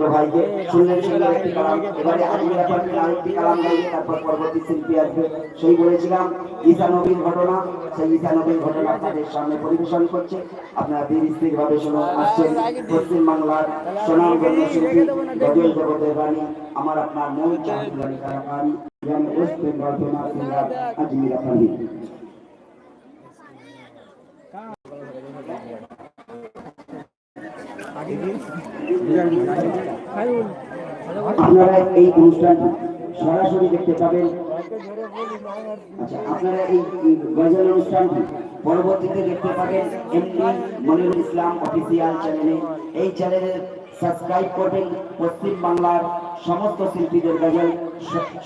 ছোট ভাইকে শুনলেন সুন্দর একটি কালাম এবারে আজমিরা পার্টির আরেকটি কালাম গাইবে তারপর পরবর্তী শিল্পী আসবে। সেই বলেছিলাম ঈসা নবীর ঘটনা। সেই ঈসা নবীর ঘটনা আপনাদের সামনে পরিবেশন করছে। আপনারা ধীর ভাবে শুনুন, আসছেন পশ্চিম বাংলার সোনামগঞ্জ শিল্পী গজল জগতের রানী আমার আপনার মন চাহিদানি কারাকারি যেন West Bengal famous singer Ajmira Pandit আপনারা এই অনুষ্ঠান সরাসরি দেখতে পাবেন। আচ্ছা আপনারা এই গজল অনুষ্ঠানটি পরবর্তীতে দেখতে পাবেন এমনি মনিরুল ইসলাম অফিসিয়াল চ্যানেলে। এই চ্যানেলে সাবস্ক্রাইব করবেন পশ্চিম বাংলার সমস্ত শিল্পীদের গজল।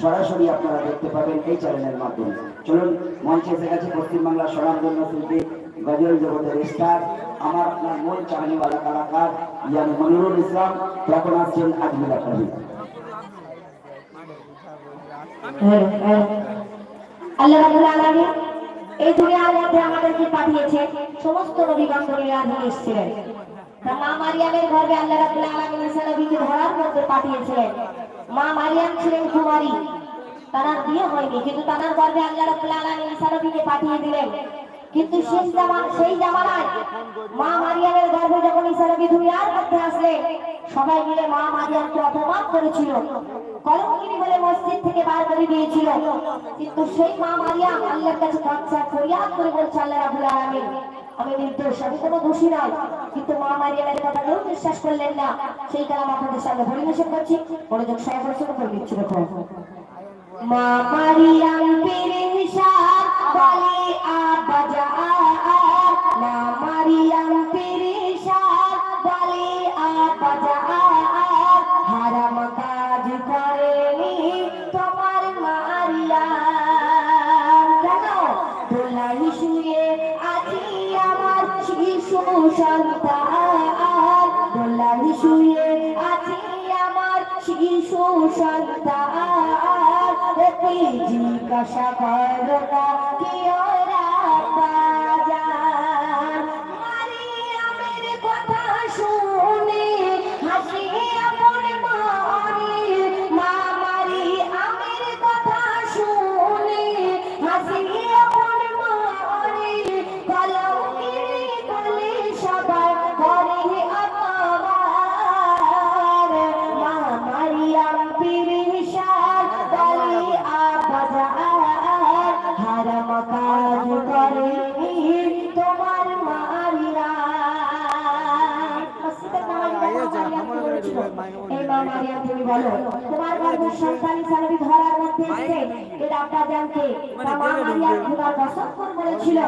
সরাসরি আপনারা দেখতে পাবেন এই চ্যানেলের মাধ্যমে। চলুন, মঞ্চে এসে গেছে পশ্চিম বাংলার স্বনামধন্য শিল্পী গজল জগতের স্টার আমার আপনার মন চাহনিওয়ালা কালাকার ইয়ান মনিরুল ইসলাম, তখন আসছেন আজমিরা কবি তার বিয়ে হয়নি, কিন্তু তার গর্ভে আল্লাহ রাব্বুল পাঠিয়ে দিলেন। কিন্তু শেষ জামান সেই জামানায় মা মারিয়ামের গর্ভে যখন ঈসা নবী দুনিয়ার মধ্যে আসলেন সবাই মিলে মা মারিয়ামকে অপমান করেছিল। কলঙ্কিনী বলে মসজিদ থেকে বার করে দিয়েছিল। কিন্তু সেই মা মারিয়াম আল্লাহর কাছে কাঁদছে ফরিয়াদ করে বলছে, আল্লাহ রাব্বুল আলামিন, আমি নির্দোষ, আমি কোনো দোষী নয় কিন্তু মা মারিয়ামের কথা কেউ বিশ্বাস করলেন না। সেই কারণে আপনাদের সামনে পরিবেশন করছি। মনোযোগ সহকারে শুরু করে দিচ্ছি মা মারিয়াম পেরেশান বলে সন্তান দোলাই শুয়ে আছি আমার শিশু সন্তান জিজ্ঞাসা করো না কি তোমার গর্ভের সন্তান হিসাবে ধরার মধ্যে এসে এর আব্বা জানতে তা মা মারিয়াম খোদার কসম বলেছিল?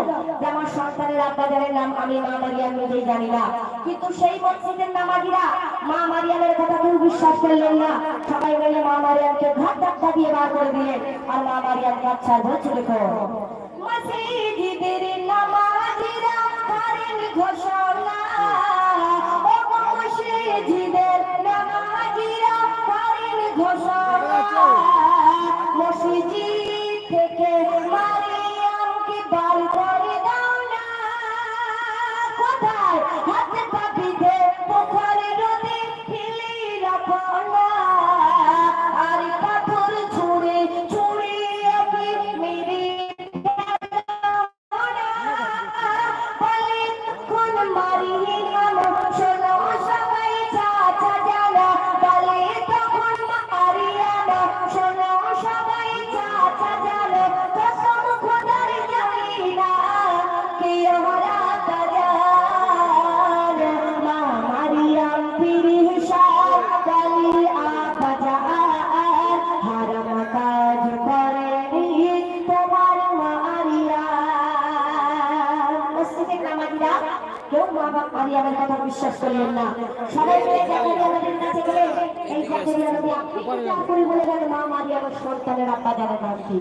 যে আমার সন্তানের আব্বা জানের নাম আমি মা মারিয়াম নিজেই জানি না। কিন্তু সেই মসজিদের নামাজিরা মা মারিয়ামের কথা কেউ বিশ্বাস করলেন না। সবাই মিলে মা মারিয়ামকে ঘাট ধাক্কা দিয়ে বার করে দিলেন। আর মা মারিয়ামকে আচ্ছা বলছে মারিয়ামের কথা বিশ্বাস করলেন না। সবাই মিলে জাকারিয়া নবীর কাছে গেলে এই জাকারিয়া নবী আপনি করে বলে গেল মা মারিয়ামের সন্তানের আব্বা জানে না কি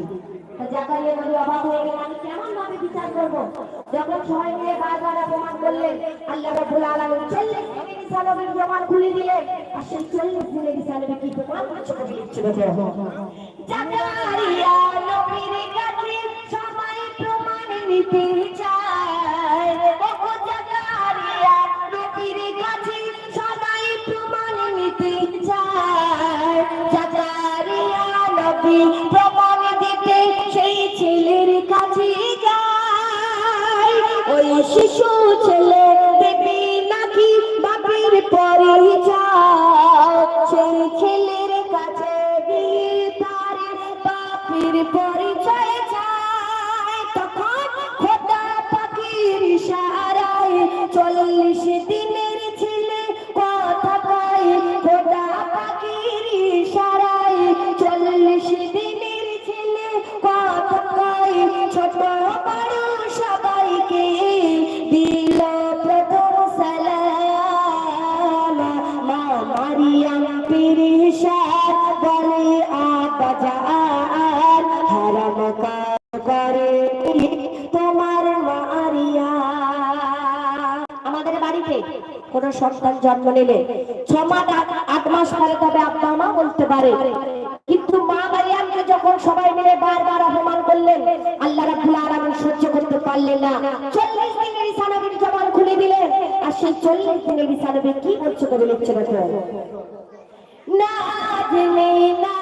তা জাকারিয়া নবী অবাক হয়ে গেল আমি কেমন ভাবে বিচার করব? যখন সবাই মিলে বারবার অপমান করলেন আল্লাহ রাব্বুল আলামিন চল্লিশ দিনে ঈসা নবীর খুলে দিলেন আর সেই চল্লিশ দিনে ঈসা নবী কি প্রমাণ? ছোট ছিল জাকারিয়া নবীর কাছে প্রমাণ দিতে সেই ছেলের কাছে যায়। ওই শিশু ছেলে দেবী নাকি বাপের পরিচয়? সেই ছেলের কাছে তার বাপের পরিচয় চায় তখন খোদা পাখির ইশারায় চল্লিশ দিনের কোন সন্তান জন্ম নিলে ছ মাস আট- মাস পরে তবে আব্বা মা বলতে পারে। কিন্তু মা মারিয়ামকে যখন সবাই মিলে বারবার অপমান করলেন, আল্লাহ রাব্বুল আলামিন সহ্য করতে পারলেন না। চল্লিশ দিনের ইসানবীর জবান খুলে দিলেন। আর সেই চল্লিশ দিনের ইসানবী কি বলছে কবি লিখছে দেখো। না জেনে, না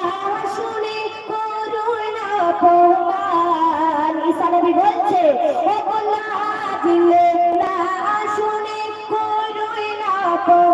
শুনে করুণা প্রমাণ ঈসা নবী বলছে ও না জেনে, না শুনে করুণা প্রমাণ